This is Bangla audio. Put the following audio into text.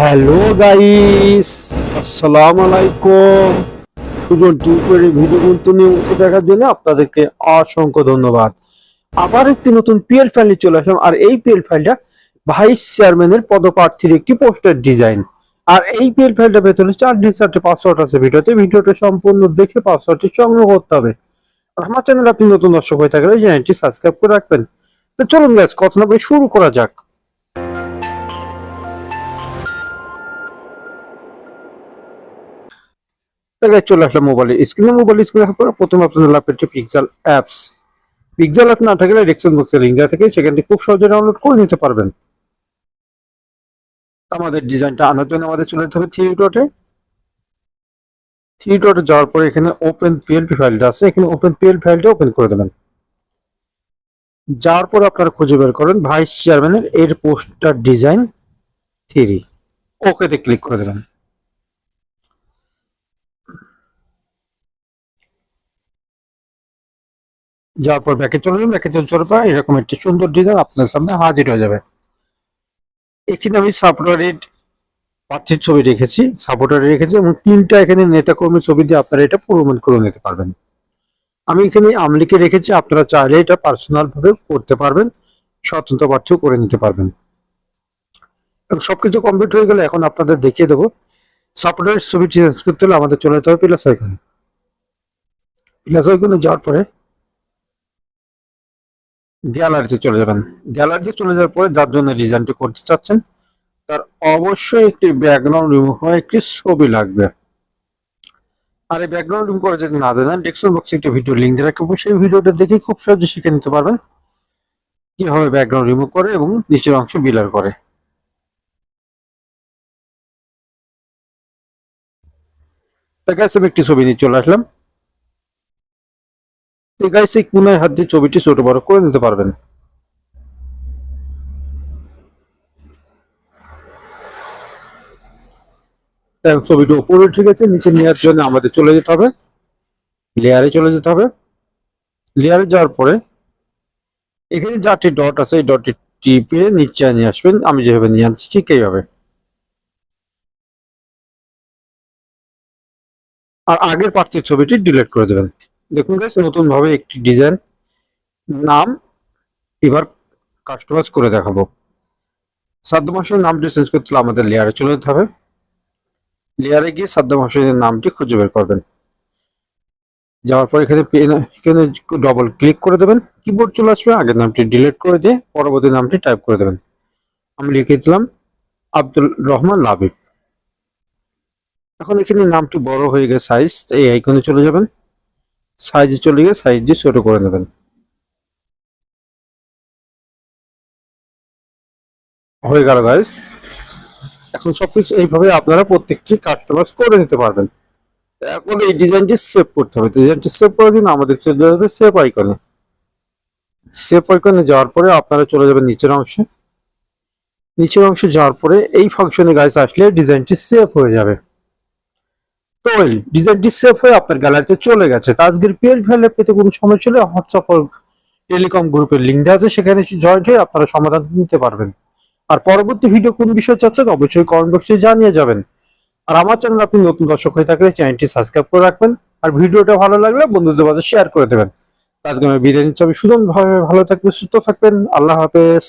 হ্যালো গাইস, আসসালামু আলাইকুম। সুজন টিউটোরিয়াল ভিডিও কন্টিনিউ দেখার জন্য আপনাদেরকে অসংখ্য ধন্যবাদ। আবার একটি নতুন পিএল ফাইল নিয়ে চলে আসলাম, আর এই পিএল ফাইলটা ভাইস চেয়ারম্যানের পদপ্রার্থীর একটি পোস্টার ডিজাইন। আর এই পিএল ফাইলটা ভেতরে চারটি চারটি পাসওয়ার্ড আছে ভিডিওতে, ভিডিওটা সম্পূর্ণ দেখে পাসওয়ার্ডটি সংগ্রহ করতে হবে। আর আমার চ্যানেল আপনি নতুন দর্শক হয়ে থাকলে চ্যানেলটি সাবস্ক্রাইব করে রাখবেন। তো চলুন গাইস কথা না শুরু করা যাক। তাহলে চলে আসলাম মোবাইলে স্ক্রিনে মোবাইল স্ক্রিনে দেখার পর প্রথমে আপনাদের লাভ পেয়েছে পিক্সেল অ্যাপস পিক্সেল অ্যাপ না থাকলে ডিসক্রিপশন বক্সে লিঙ্ক দেওয়া থাকে, সেখান থেকে খুব সহজে ডাউনলোড করে নিতে পারবেন। আমাদের ডিজাইনটা আনার জন্য আমাদের চলে যেতে হবে থ্রি ডটে থ্রি ডটে যাওয়ার পরে এখানে ওপেন পিএলপি ফাইলটা আছে, এখানে ওপেন পিএল ফাইলটা ওপেন করে দেবেন। যাওয়ার পর আপনারা খুঁজে বের করেন ভাইস চেয়ারম্যানের এর পোস্টার ডিজাইন থ্রি ওকেতে ক্লিক করে দেবেন। যাওয়ার পর ব্যাকে চলে যাবেন ব্যাকে চলে পর এরকম একটি সুন্দর ডিজাইন আপনার সামনে হাজির হয়ে যাবে। এখানে আমি সাপোর্টারের প্রার্থীর ছবি রেখেছি সাপোর্টারে রেখেছি এবং তিনটা এখানে নেতা কর্মী ছবি দিয়ে আপনারা এটা প্রমাণ করে নিতে পারবেন। আমি এখানে আমলিকে রেখেছি, আপনারা চাইলে এটা পার্সোনাল ভাবে করতে পারবেন, স্বতন্ত্র প্রার্থীও করে নিতে পারবেন। এবং সবকিছু কমপ্লিট হয়ে গেলে এখন আপনাদের দেখিয়ে দেবো সাপোর্টারের ছবি চেঞ্জ করতে হলে আমাদের চলে যেতে হবে প্লাস আইকনে প্লাস আইকনে যাওয়ার পরে গ্যালারিতে চলে যাবেন। গ্যালারিতে চলে যাওয়ার পরে যার জন্য ডিজাইনটি করতে চাচ্ছেন, তার অবশ্যই একটি ব্যাকগ্রাউন্ড রিমুভ হওয়া একটি ছবি লাগবে। আর এই ব্যাকগ্রাউন্ড রিমুভ করে যদি না জানেন ডেস্কটপ বক্সে একটি ভিডিও লিঙ্ক দিয়ে রাখব সেই ভিডিওটা দেখে খুব সহজে শিখে নিতে পারবেন। কীভাবে ব্যাকগ্রাউন্ড রিমুভ করে এবং নিচের অংশ বিলার করে। তার আমি একটি ছবি নিয়ে চলে আসলাম। গাইস এই কোনায় হাত দিয়ে ছবিটি ছোট বড় করে নিতে পারবেন। ছবিটা উপরে ঠিক আছে নিচে নেওয়ার জন্য আমাদের চলে যেতে হবে। লেয়ারে চলে যেতে হবে। লেয়ারে যাওয়ার পরে এখানে চারটি ডট আছে, এই ডটটি টিপে নিচে নিয়ে আসবেন। আমি যেভাবে নিয়ে আনছি ঠিক এইভাবে। আর আগের পার্টির ছবিটি ডিলিট করে দেবেন। দেখুন গাইস নতুন ভাবে একটি ডিজাইন নাম এবার কাস্টমাইজ করে দেখাবো। সাদ্দাম হোসেনের নামটি চেঞ্জ করতে হলে আমাদের লেয়ারে চলে যেতে হবে। লেয়ারে গিয়ে সাদ্দাম হোসেনের নামটি খুঁজে বের করবেন। যাওয়ার পর এখানে এখানে ডবল ক্লিক করে দেবেন। কিবোর্ড চলে আসবে আগের নামটি ডিলিট করে দিয়ে পরবর্তী নামটি টাইপ করে দেবেন। আমি লিখে দিলাম আব্দুল রহমান লাবিব। এখন এখানে নামটি বড় হয়ে গেছে সাইজ এই আইকনে চলে যাবেন। সাইজে চলে গিয়ে সাইজ দিয়ে ছোট করে নেবেন। হয়ে গেল গাইস এখন সবকিছু এইভাবে আপনারা প্রত্যেকটি কাস্টমাইজ করে নিতে পারবেন। এখন এই ডিজাইনটি সেভ করতে হবে। ডিজাইনটি সেভ করার জন্য আমাদের চলে যাবে সেভ আইকনে সেভ আইকনে যাওয়ার পরে আপনারা চলে যাবেন নিচের অংশে। নিচের অংশে যাওয়ার পরে এই ফাংশনে গাইস আসলে ডিজাইনটি সেভ হয়ে যাবে। ওই ডিজাইনটি সেভ হয়ে আপনার গ্যালারিতে চলে গেছে। পিএল পেতে কোনো হোয়াটসঅ্যাপ টেলিকম গ্রুপের লিঙ্ক দেওয়া আছে, সেখানে জয়েন্ট হয়ে আপনারা সমাধান নিতে পারবেন। আর পরবর্তী ভিডিও কোন বিষয় চাচ্ছেন অবশ্যই কমেন্ট বক্সে জানিয়ে যাবেন। আর আমার চ্যানেল আপনি নতুন দর্শক হয়ে থাকলে চ্যানেলটি সাবস্ক্রাইব করে রাখবেন। আর ভিডিওটা ভালো লাগলে বন্ধুদের মাঝে শেয়ার করে দেবেন। আজকে আমি বিদায় নিচ্ছি। আমি ভালো থাকবেন, সুস্থ থাকবেন। আল্লাহ হাফেজ।